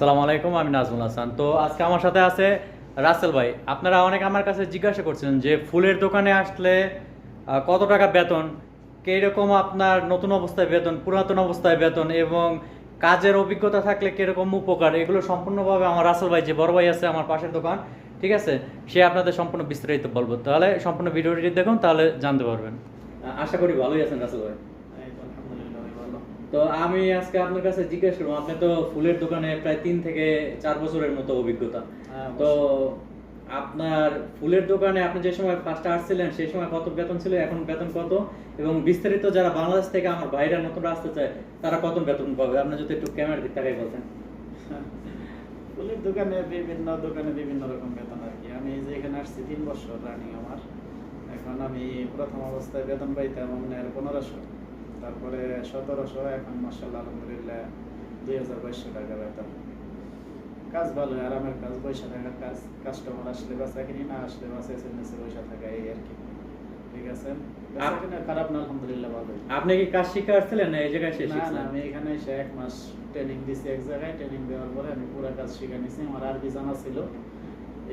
সালাম আলাইকুম, আমি নাজমুল হাসান। তো আজকে আমার সাথে আছে রাসেল ভাই। আপনারা অনেক আমার কাছে জিজ্ঞাসা করছিলেন যে ফুলের দোকানে আসলে কত টাকা বেতন? কীরকম আপনার নতুন অবস্থায় বেতন, পুরাতন অবস্থায় বেতন এবং কাজের অভিজ্ঞতা থাকলে কীরকম উপকার? এগুলো সম্পূর্ণভাবে আমার রাসেল ভাই, যে বড় ভাই আছে আমার পাশের দোকান, ঠিক আছে? সে আপনাদের সম্পূর্ণ বিস্তারিত বলব। তাহলে সম্পূর্ণ ভিডিওটি দেখুন, তাহলে জানতে পারবেন। আশা করি ভালোই আছেন রাসেল ভাই এই তো আলহামদুলিল্লাহ ভাই ভালো। তো আমি আজকে আপনার কাছে জিজ্ঞেস করব আপনি তো ফুলের দোকানে প্রায় তিন থেকে চার বছরের মতো অভিজ্ঞতা। হ্যাঁ, তো আপনার ফুলের দোকানে আপনি যে সময় ফার্স্ট আসছিলেন সেই সময় কত বেতন ছিল এখন বেতন কত? এবং বিস্তারিত যারা বাংলাদেশ থেকে আমার বাইরে নতুন আসতে চায় তারা কত বেতন পাবে? আপনি যদি একটু ক্যামেরার দিক তাকাই বলতেন। ফুলের দোকানে বিভিন্ন দোকানে বিভিন্ন রকম বেতন আর কি। আমি যে এখানে আসছি তিন বছর রানিং আমার। এখন আমি প্রথম অবস্থায় বেতন পাইতাম আপনার পনেরোশো। তারপরে সতেরোশো এখন মাসাল্লাহ আলহামদুলিল্লাহ দুই হাজার বাইশশো টাকা বেতন। কাজ ভালো আরামের কাজ পয়সা থাকার কাজ কাস্টমার আসলে বাসা কিনি না আসলে বাসা এসে নিচে পয়সা থাকা এই আর কি। ঠিক আছে? খারাপ না আলহামদুলিল্লাহ ভালো আপনি কি কাজ শিখে আসছিলেন না এই জায়গায় না না আমি এখানে এসে এক মাস ট্রেনিং দিছি এক জায়গায়। ট্রেনিং দেওয়ার পরে আমি পুরো কাজ শিখে নিছি। আমার আরবি জানা ছিল।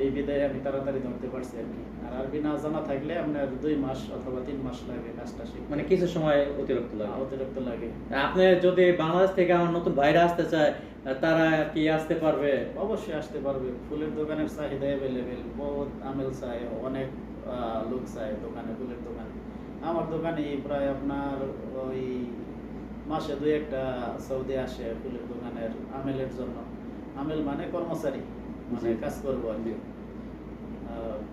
এই বিদায় আমি তাড়াতাড়ি ধরতে পারছি আর কি। আর আরবি না জানা থাকলে আপনার দুই মাস অথবা তিন মাস লাগে কাজটা শিখতে। মানে কিছু সময় অতিরিক্ত লাগে? অতিরিক্ত লাগে। আপনি যদি বাংলাদেশ থেকে আমার নতুন বাইরে আসতে চায় তারা কি আসতে পারবে? অবশ্যই আসতে পারবে। ফুলের দোকানের চাহিদা অ্যাভেলেবেল বহুত আমেল চাই অনেক লোক চাই দোকানে ফুলের দোকানে। আমার দোকানে প্রায় আপনার ওই মাসে দুই একটা সৌদি আসে ফুলের দোকানের আমেলের জন্য। আমেল মানে কর্মচারী। মানে কাজ করব আর কি।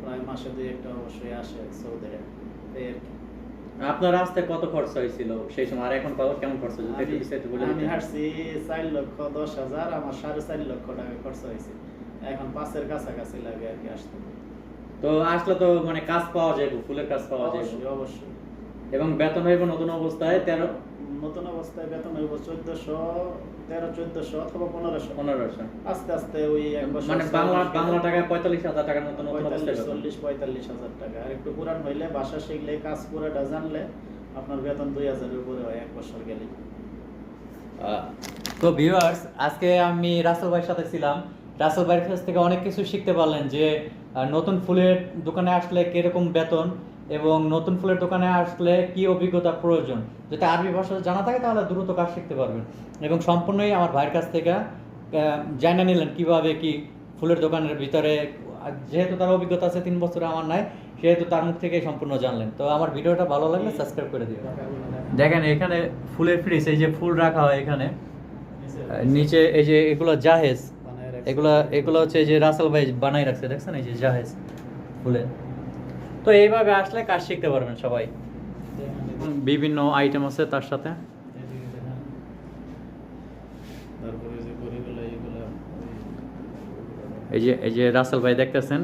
প্রায় মাসে দুই একটা অবশ্যই আসে সৌদিরা এই আর কি। আপনার আসতে কত খরচ হয়েছিল? সেই সময় আর এখন কত- কেমন খরচ হয়েছে? একটু আমি- বিস্তারিত বলে আমি হাঁটছি চার লক্ষ দশ হাজার আমার সাড়ে চার লক্ষ টাকা খরচ হয়েছে। এখন পাঁচের কাছাকাছি লাগে আর কি আসতে। তো আসলে তো মানে কাজ পাওয়া যাবে ফুলের কাজ পাওয়া যাবে অবশ্যই অবশ্যই। এবং বেতন হইব নতুন অবস্থায় তেরো নতুন অবস্থায় বেতন হইব চোদ্দশো তেরো চোদ্দশো অথবা পনেরোশো। পনেরোশো। আস্তে আস্তে ওই এক বছর মানে বাংলা বাংলা টাকায় পঁয়তাল্লিশ হাজার টাকার মতো নতুন পঁয়তাল্লিশ চল্লিশ পঁয়তাল্লিশ হাজার টাকা। আর একটু পুরান হইলে বাসা শিখলে কাজ পুরাটা জানলে আপনার বেতন দুই হাজারের উপরে হয় এক বছর গেলে তো ভিউয়ার্স আজকে আমি রাসেল ভাইয়ের সাথে ছিলাম। রাসেল ভাইয়ের কাছ থেকে অনেক কিছু শিখতে পারলেন যে নতুন ফুলের দোকানে আসলে কীরকম বেতন এবং নতুন ফুলের দোকানে আসলে কি অভিজ্ঞতা প্রয়োজন? যদি আরবি ভাষা জানা থাকে তাহলে দ্রুত কাজ শিখতে পারবেন। এবং সম্পূর্ণই আমার ভাইয়ের কাছ থেকে জানা নিলেন কীভাবে কি ফুলের দোকানের ভিতরে যেহেতু তার অভিজ্ঞতা আছে তিন বছরে আমার নাই সেহেতু তার মুখ থেকেই সম্পূর্ণ জানলেন। তো আমার ভিডিওটা ভালো লাগলে সাবস্ক্রাইব করে দিবেন। দেখেন এখানে ফুলের ফ্রিজ এই যে ফুল রাখা হয় এখানে নিচে এই যে এগুলো জাহেজ এগুলো এগুলো হচ্ছে এই যে রাসেল ভাই বানাই রাখছে দেখছেন? এই যে জাহেজ ফুলের। তো এইভাবে আসলে কাজ শিখতে পারবেন সবাই। বিভিন্ন আইটেম আছে তার সাথে। এই যে এই যে রাসেল ভাই দেখতেছেন।